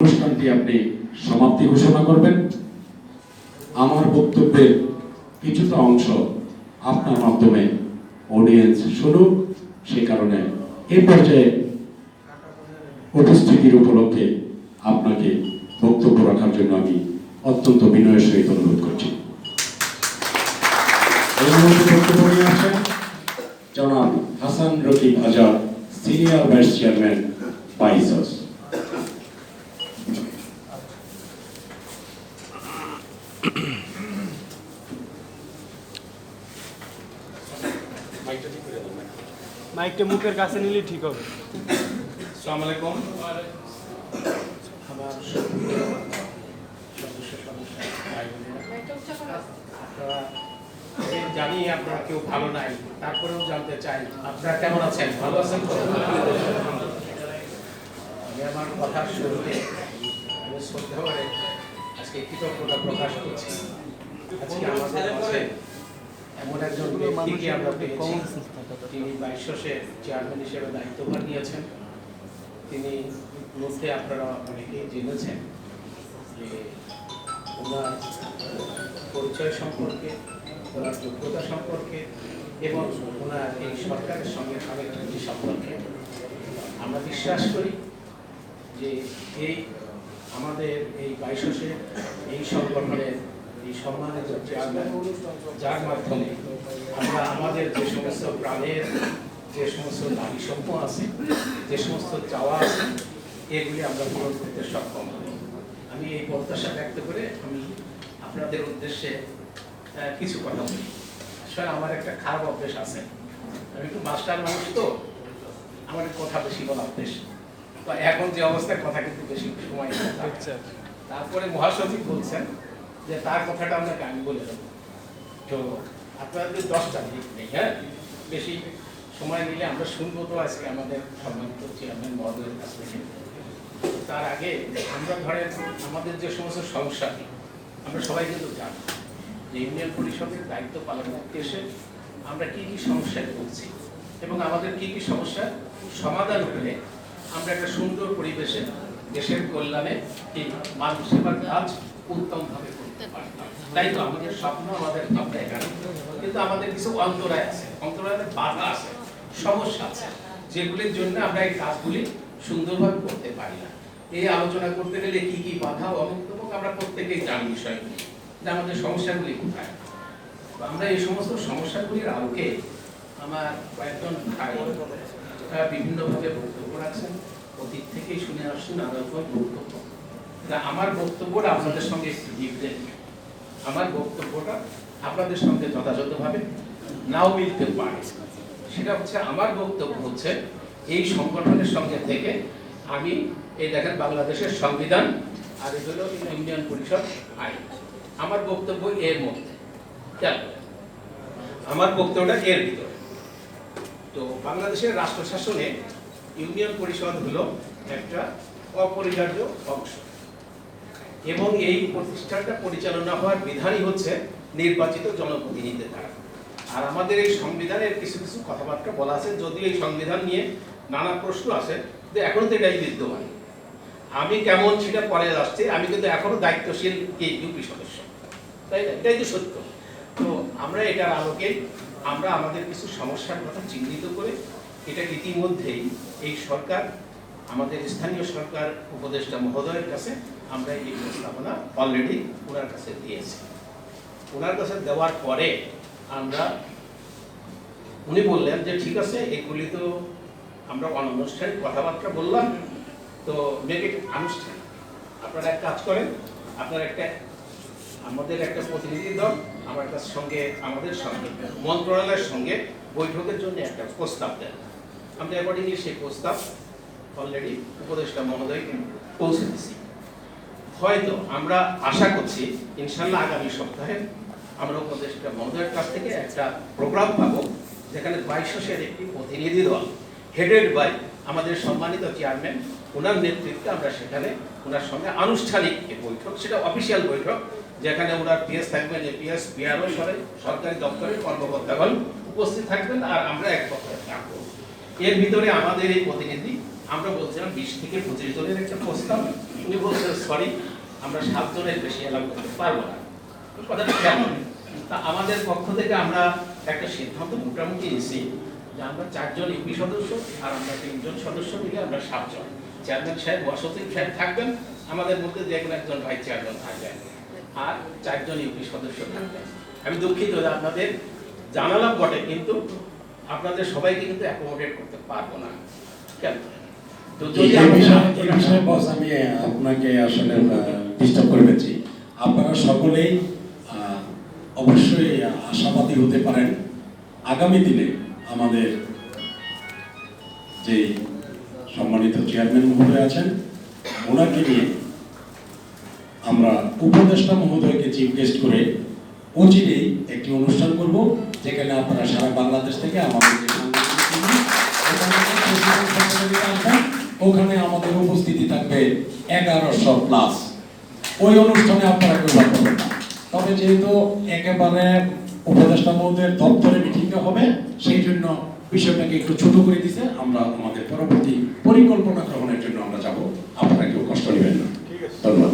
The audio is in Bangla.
অনুষ্ঠানটি আপনি সমাপ্তি ঘোষণা করবেন। আমার বক্তব্যের কিছুটা অংশ আপনার মাধ্যমে অডিয়েন্স শুনুক সে কারণে এই পর্যায়ে উপস্থিতির উপলক্ষে আপনাকে বক্তব্য রাখার জন্য আমি অত্যন্ত বিনয়ের সহিত অনুরোধ করছি। জনাব Hasan Rakib Azad senior vice chairman বাইসস মাইকটা মুখের কাছে নিলে ঠিক হবে। আসসালামু আলাইকুম। আমার জানি আপনারা কেউ ভালো নাই তারপরেও জানতে চাই আপনারা কেমন আছেন? ভালো আছেন? আমি আমার কথার শুরুতে আমি শ্রদ্ধা করে আজকে কৃতজ্ঞতা প্রকাশ করছি। আজকে আমাদের মাঝে এমন একজন ব্যক্তিকে আমরা পেয়েছি। তিনি বাইশসের চেয়ারম্যান হিসেবে দায়িত্বভার নিয়েছেন। তিনি মধ্যে আপনারা অনেকেই জেনেছেন যে ওনার পরিচয় সম্পর্কে ওনার যোগ্যতা সম্পর্কে এবং ওনার এই সরকারের সঙ্গে কানেক্টিভিটি সম্পর্কে আমরা বিশ্বাস করি যে এই আমাদের এই বাইশসে এই সংগঠনের এই সম্মানিত চেয়ারম্যান যার মাধ্যমে আমরা আমাদের যে সমস্ত প্রাণের যে সমস্ত নারী সম্প আছে যে সমস্ত চাওয়া আছে এগুলি আমরা পূরণ করতে সক্ষম হব আমি এই প্রত্যাশা ব্যক্ত করে আমি আপনাদের উদ্দেশ্যে কিছু কথা বলি। আসলে আমার একটা খারাপ অভ্যেস আছে। আমি একটু মাস্টার মানুষ তো আমার কথা বেশি বলা অভ্যেস। তো এখন যে অবস্থায় কথা কিন্তু বেশি সময় আচ্ছা। তারপরে মহাসচিব বলছেন যে তার কথাটা আপনাকে আমি বলে দেবো। তো আপনাদের দশটা মিনিট নেই হ্যাঁ? বেশি সময় নিলে আমরা শুনব তো আজকে আমাদের সম্মানিত চেয়ারম্যান মহোদয়ের কাছ থেকে। তার আগে আমরা ধরেন আমাদের যে সমস্ত সমস্যা আমরা সবাই কিন্তু জানি যে ইউনিয়ন পরিষদের দায়িত্ব পালন করতে এসে আমরা কি কি সমস্যায় পড়ছি এবং আমাদের কি কি সমস্যার সমাধান হলে আমরা একটা সুন্দর পরিবেশে দেশের কল্যাণে এই মানুষ সেবার কাজ উত্তমভাবে পারি তাই তো আমাদের স্বপ্ন, আমাদের ভাবনা এখানে। কিন্তু আমাদের কিছু অন্তরায় আছে। অন্তরায়ের বাধা আছে, সমস্যা আছে, যেগুলির জন্য আমরা এই কাজগুলি সুন্দরভাবে করতে পারি না। এই আলোচনা করতে গেলে কি কি বাধা অমুক আমরা প্রত্যেকেই জানি বিষয়গুলি, যে আমাদের সমস্যাগুলি কোথায়। আমরা এই সমস্ত সমস্যাগুলির আলোকে আমার কয়েকজন ভাই, তারা বিভিন্নভাবে বক্তব্য রাখছেন। অতীত থেকেই শুনে আসছেন নানা বক্তব্য। আমার বক্তব্যটা আপনাদের সঙ্গে একটু আমার বক্তব্যটা আপনাদের সঙ্গে যথাযথভাবে নাও মিলতে পারে। সেটা হচ্ছে, আমার বক্তব্য হচ্ছে, এই সংগঠনের সঙ্গে থেকে আমি এই দেখেন বাংলাদেশের সংবিধান আর এগুলো ইউনিয়ন পরিষদ আইন। আমার বক্তব্য এর মধ্যে। খেয়াল আমার বক্তব্যটা এর ভিতরে। তো বাংলাদেশের রাষ্ট্র শাসনে ইউনিয়ন পরিষদ হলো একটা অপরিহার্য অংশ। এবং এই প্রতিষ্ঠানটা পরিচালনা হওয়ার বিধানই হচ্ছে নির্বাচিত জনপ্রতিনিধিদের দ্বারা। আর আমাদের এই সংবিধানের কিছু কিছু কথাবার্তা বলা আছে, যদিও এই সংবিধান নিয়ে নানা প্রশ্ন আছে যে এখনও তো এটাই বিদ্যমান। আমি কেমন সেটা পরে আসছে, আমি কিন্তু এখনও দায়িত্বশীল এই ইউপি সদস্য। তাই না? এটাই তো সত্য। তো আমরা এটার আলোকে আমরা আমাদের কিছু সমস্যার কথা চিহ্নিত করে এটা ইতিমধ্যেই এই সরকার আমাদের স্থানীয় সরকার উপদেষ্টা মহোদয়ের কাছে আমরা এই প্রস্তাবনা অলরেডি ওনার কাছে দিয়েছি। ওনার কাছে দেওয়ার পরে আমরা, উনি বললেন যে, ঠিক আছে, এগুলি তো আমরা অনানুষ্ঠানিক কথাবার্তা বললাম, তো মেক আনুষ্ঠান আপনারা এক কাজ করেন, আপনারা একটা, আমাদের একটা প্রতিনিধি দল, আমার কাছ সঙ্গে, আমাদের সঙ্গে, মন্ত্রণালয়ের সঙ্গে বৈঠকের জন্য একটা প্রস্তাব দেন। আমরা অ্যাকর্ডিংলি সেই প্রস্তাব অলরেডি উপদেষ্টা মহোদয়কে পৌঁছে দিছি হয়তো আমরা আশা করছি ইনশাল্লাহ আগামী সপ্তাহে আমরা উপদেষ্টা মহোদয়ের কাছ থেকে একটা প্রোগ্রাম পাব, যেখানে বাইশশের একটি প্রতিনিধি দল হেডেড বাই আমাদের সম্মানিত চেয়ারম্যান ওনার নেতৃত্বে আমরা সেখানে ওনার সঙ্গে আনুষ্ঠানিক বৈঠক, সেটা অফিসিয়াল বৈঠক, যেখানে ওনার পিএস থাকবেন এপিএস বিআরও সরকারি দপ্তরের কর্মকর্তাগণ উপস্থিত থাকবেন, আর আমরা এক পক্ষে এর ভিতরে আমাদের এই প্রতিনিধি আমরা বলছিলাম বিশ থেকে পঁচিশ জনের একটা প্রস্তাব। উনি বলছেন সরি আমরা সাতজনের বেশি অ্যালাউ করতে পারব না। কথাটা কেমন? তা আমাদের পক্ষ থেকে আমরা একটা সিদ্ধান্ত মোটামুটি এসেছি যে আমরা চারজন ইউপি সদস্য আর আমরা তিনজন সদস্য মিলে আমরা সাতজন। চেয়ারম্যান সাহেব ওয়াসতিক সাহেব থাকবেন, আমাদের মধ্যে যে কোনো একজন ভাইস চেয়ারম্যান থাকবেন আর চারজন ইউপি সদস্য থাকবেন। আমি দুঃখিত যে আপনাদের জানালাম বটে, কিন্তু আপনাদের সবাইকে কিন্তু অ্যাকোমোডেট করতে পারব না। কেন? এই বিষয়ে বস আমি আপনাকে আসলে ডিস্টার্ব করে ফেলছি। আপনারা সকলেই অবশ্যই আশাবাদী হতে পারেন। আগামী দিনে আমাদের যে সম্মানিত চেয়ারম্যান মহোদয় আছেন ওনাকে নিয়ে আমরা উপদেষ্টা মহোদয়কে চিফ গেস্ট করে অচিরেই একটি অনুষ্ঠান করব যেখানে আপনারা সারা বাংলাদেশ থেকে আমাদের যে ওখানে আমাদের উপস্থিতি থাকবে এগারোশো প্লাস ওই অনুষ্ঠানে আপনারা কেউ না। তবে যেহেতু একেবারে উপদেষ্টা মহোদয়ের দপ্তরে মিটিংটা হবে, সেই জন্য বিষয়টাকে একটু ছোট করে দিতে আমরা আমাদের পরবর্তী পরিকল্পনা গ্রহণের জন্য আমরা যাব। আপনারা কেউ কষ্ট নেবেন না। ধন্যবাদ।